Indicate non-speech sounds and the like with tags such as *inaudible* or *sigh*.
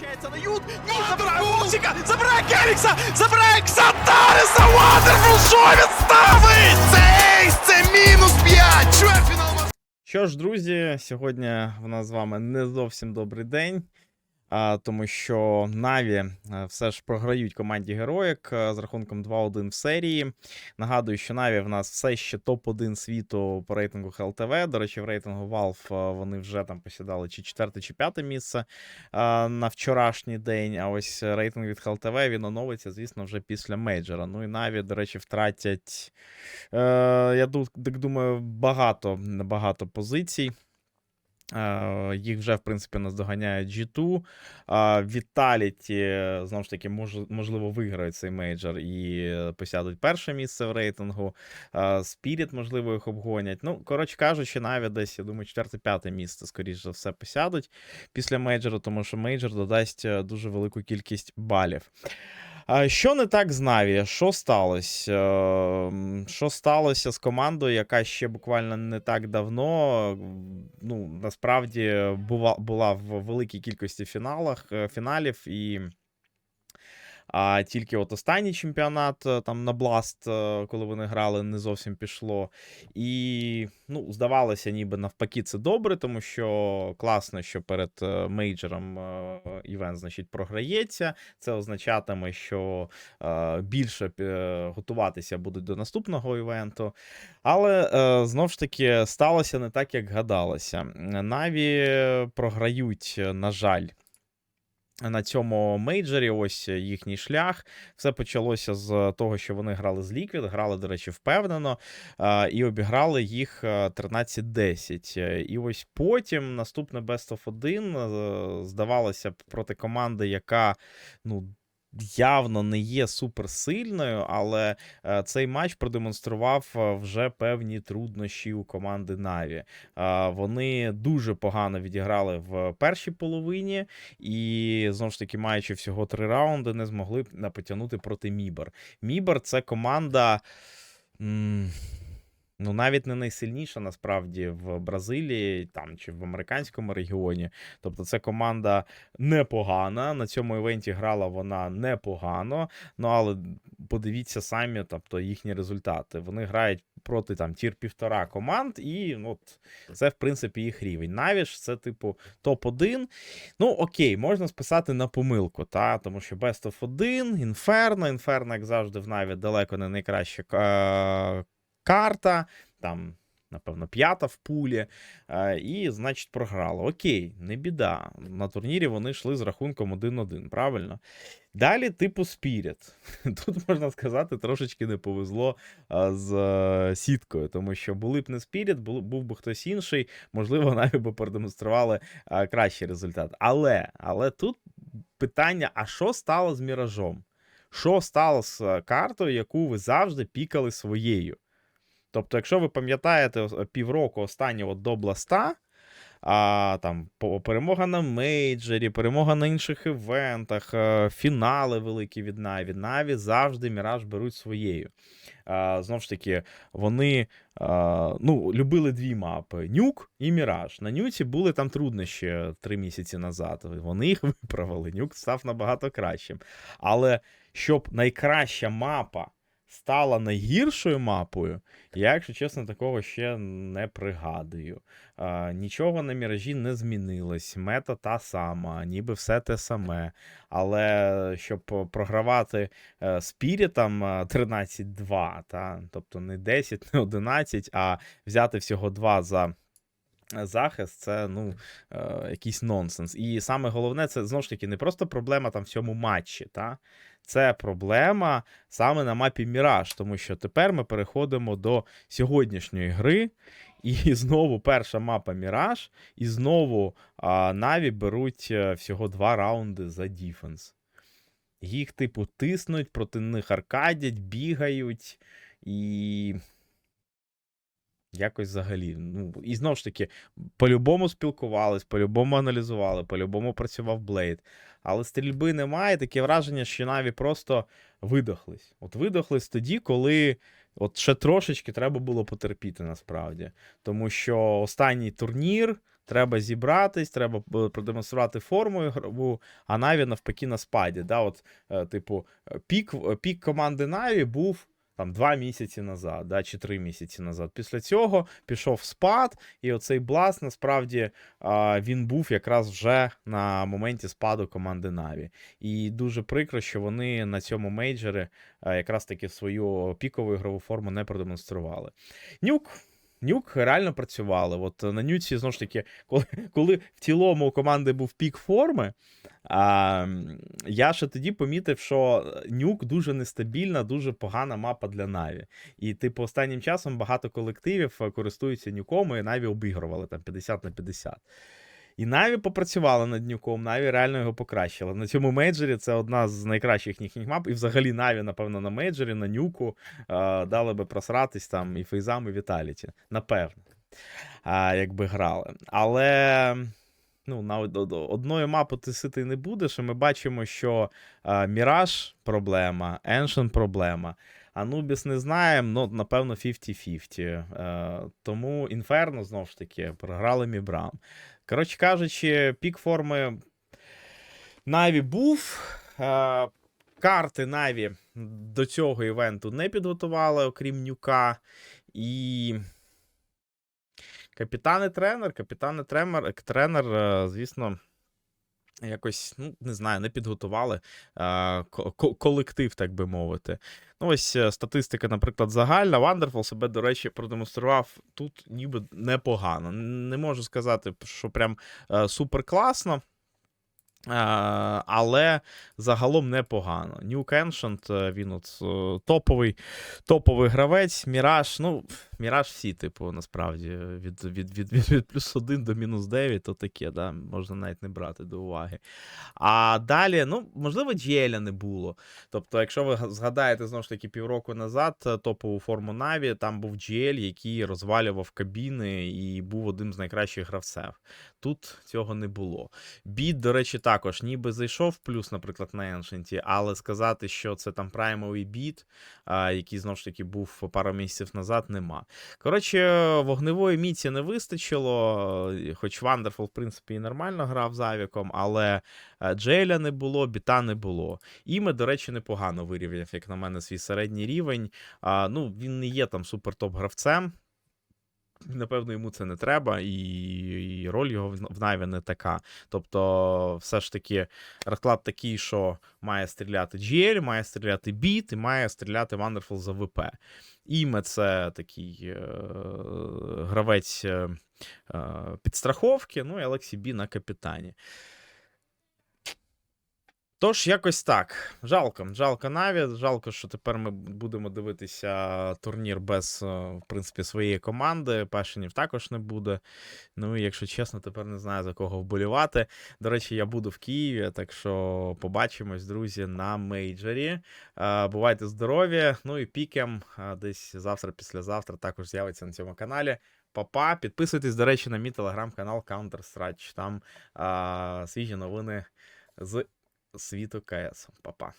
Переміщається на ют. Ні, забирає Вовсіка, забирає Келікса, забирає Ксантареса, Вандерфул, що він ставить? Це це мінус 5, чвертьфінал Що ж, друзі, сьогодні в нас з вами не зовсім добрий день, тому що Наві е, все ж програють команді Героїк е, з рахунком 2-1 в серії. Нагадую, що Наві в нас все ще топ-1 світу по рейтингу ХЛТВ. До речі, в рейтингу Valve е, вони вже там посідали чи четверте, чи п'яте місце на вчорашній день. А ось рейтинг від ХЛТВ він оновиться, звісно, вже після мейджора. Ну і Наві, до речі, втратять. Е, я думаю, багато, багато позицій. Е, Їх вже, в принципі, наздоганяє G2. А Vitality, знову ж таки, мож, можливо, виграють цей мейджор і посядуть перше місце в рейтингу. Spirit, можливо, їх обгонять. Ну, коротше кажучи, навіть десь, я думаю, четверте-п'яте місце, скоріш за все, посядуть після мейджору, тому що мейджор додасть е, дуже велику кількість балів. Що не так з Наві? Що сталося? Ем, Що сталося з командою, яка ще буквально не так давно, ну, насправді була, була в великій кількості фіналах, е, фіналів і. А тільки от останній чемпіонат е, там на Бласт, е, коли вони грали, не зовсім пішло. І ну, здавалося, ніби навпаки, це добре, тому що класно, що перед е, мейджором е, івент, значить, програється. Це означатиме, що більше готуватися будуть до наступного івенту. Але е, знов ж таки сталося не так, як гадалося. Наві програють, на жаль. На цьому мейджорі, ось їхній шлях. Все почалося з того, що вони грали з Ліквід, грали, до речі, впевнено, і обіграли їх е, 13-10. Е, І ось потім наступне Best of 1 е, здавалося проти команди, яка ну. Явно не є суперсильною, але е, цей матч продемонстрував е, вже певні труднощі у команди Наві. Е, вони дуже погано відіграли в першій половині, і знову ж таки, маючи всього три раунди, не змогли б потягнути проти Мібер. Мібер це команда. Ну, навіть не найсильніша насправді в Бразилії там чи в американському регіоні. Тобто, це команда непогана. На цьому івенті грала вона непогано. Ну але подивіться самі, тобто їхні результати. Вони грають проти там тір півтора команд, і ну, от це в принципі їх рівень. Навіж це, типу, топ-1. Ну, окей, можна списати на помилку, та? тому що Best of 1, Інферно. Інферно, як завжди, в Наві далеко не найкраща е, карта. Там, напевно, п'ята в пулі. е, І, значить, програла. Окей, не біда. На турнірі вони йшли з рахунком 1-1, правильно? Далі, типу, Spirit. *laughs* Тут можна сказати, трошечки не повезло з е, сіткою, тому що були б не Spirit, був, би хтось інший, можливо, *laughs* навіть би продемонстрували кращий результат. Але, але тут питання: а що стало з Міражом? Що стало з е, картою, яку ви завжди пікали своєю? Тобто, якщо ви пам'ятаєте півроку останнього до Бласта, а, там перемога на мейджорі, перемога на інших івентах, е, фінали великі від Наві. Наві завжди Міраж беруть своєю. А, знову ж таки, вони а, ну, любили дві мапи: Нюк і Міраж. На Нюці були там труднощі три місяці назад. Вони їх *laughs* виправили. Нюк став набагато кращим. Але щоб найкраща мапа стала найгіршою мапою, я, якщо чесно, такого ще не пригадую. А, нічого на міражі не змінилось. Мета та сама, ніби все те саме. Але щоб програвати е, Спірітам е, 13-2, та, тобто не 10, не 11, а взяти всього 2 за. Захист це ну е, якийсь нонсенс. І саме головне, це знову ж таки не просто проблема там в цьому матчі, та? Це проблема саме на мапі Міраж, тому що тепер ми переходимо до сьогоднішньої гри, і *laughs* знову перша мапа Міраж, і знову Наві беруть е, всього два раунди за діфенс. Їх, типу, тиснуть, проти них аркадять, бігають і. Якось взагалі. Ну, і знову ж таки, по-любому спілкувались, по-любому аналізували, по-любому працював Блейд. Але стрільби немає, таке враження, що Наві просто видохлись. От видохлись тоді, коли от ще трошечки треба було потерпіти насправді. Тому що останній турнір треба зібратись, треба е, продемонструвати форму ігрову, а Наві навпаки на спаді. Да? От, е, типу, е, пік, пік команди Наві був там два місяці назад, да, чи три місяці назад. Після цього пішов спад, і оцей бласт насправді він був якраз вже на моменті спаду команди Наві. І дуже прикро, що вони на цьому мейджорі якраз таки свою пікову ігрову форму не продемонстрували. Нюк. Нюк реально працювали. От на нюці, знову ж таки, коли, *laughs* коли в цілому у команди був пік форми, а, я ще тоді помітив, що нюк дуже нестабільна, дуже погана мапа для Наві. І, типу, останнім часом багато колективів е, користуються нюком, і Наві обігрували там 50 на 50. І Наві попрацювали над нюком, Наві реально його покращили. На цьому мейджорі це одна з найкращих їхніх мап. І взагалі Наві, напевно, на мейджорі, на нюку дали би просратись там і фейзам, і Віталіті. Напевно. Якби грали. Але. Ну, на од- од- одною мапу ти ситий не будеш, і ми бачимо, що Міраж проблема, Ancient проблема. Анубіс не знаємо, ну, напевно, 50-50. Е, тому Інферно, знову ж таки, програли Мібрам. Коротше кажучи, пік форми Наві був. Е, карти Наві до цього івенту не підготували, окрім Нюка. І. Капітан і тренер, капітан і тренер, тренер, е, звісно, якось, ну, не знаю, не підготували ко- колектив, так би мовити. Ну, ось е, статистика, наприклад, загальна. Вандерфол себе, до речі, продемонстрував тут ніби непогано. Не можу сказати, що прям е, супер класно. Е, але загалом непогано. Ньюк Ancient, е, він от е, топовий, топовий гравець. Міраж, ну, Міраж всі, типу, насправді, від, від, від, від, від плюс 1 до мінус 9, то таке, да, можна навіть не брати до уваги. А далі, ну, можливо, Джеля не було. Тобто, якщо ви згадаєте знову ж таки півроку назад топову форму Наві, там був GL, який розвалював кабіни і був одним з найкращих гравців. Тут цього не було. Біт, до речі, також ніби зайшов плюс, наприклад, на Ancient, але сказати, що це там праймовий біт, який знову ж таки був пару місяців назад, нема. Коротше, вогневої міці не вистачило, хоч Вандерфул, в принципі, і нормально грав з Авіком, але е, Джейля не було, біта не було. Іме, до речі, непогано вирівняв, як на мене, свій середній рівень. Ну, він не є там супер-топ гравцем. Напевно, йому це не треба, і, і роль його в Найві не така. Тобто, все ж таки, розклад такий, що має стріляти GL, має стріляти біт і має стріляти Wonderful за ВП. Іме це такий е, гравець е, е, підстраховки, ну і Алексій Бі на капітані. Тож, якось так. Жалко, жалко Наві. Жалко, що тепер ми будемо дивитися турнір без, е, в принципі, своєї команди. Пашинів також не буде. Ну і якщо чесно, тепер не знаю за кого вболівати. До речі, я буду в Києві, так що побачимось, друзі, на мейджорі. Е, Бувайте здорові. Ну і пікем е, десь завтра, післязавтра також з'явиться на цьому каналі. Папа, підписуйтесь, до речі, на мій телеграм-канал Counter-Strike. Там а, свіжі новини з світу КС. Па-па.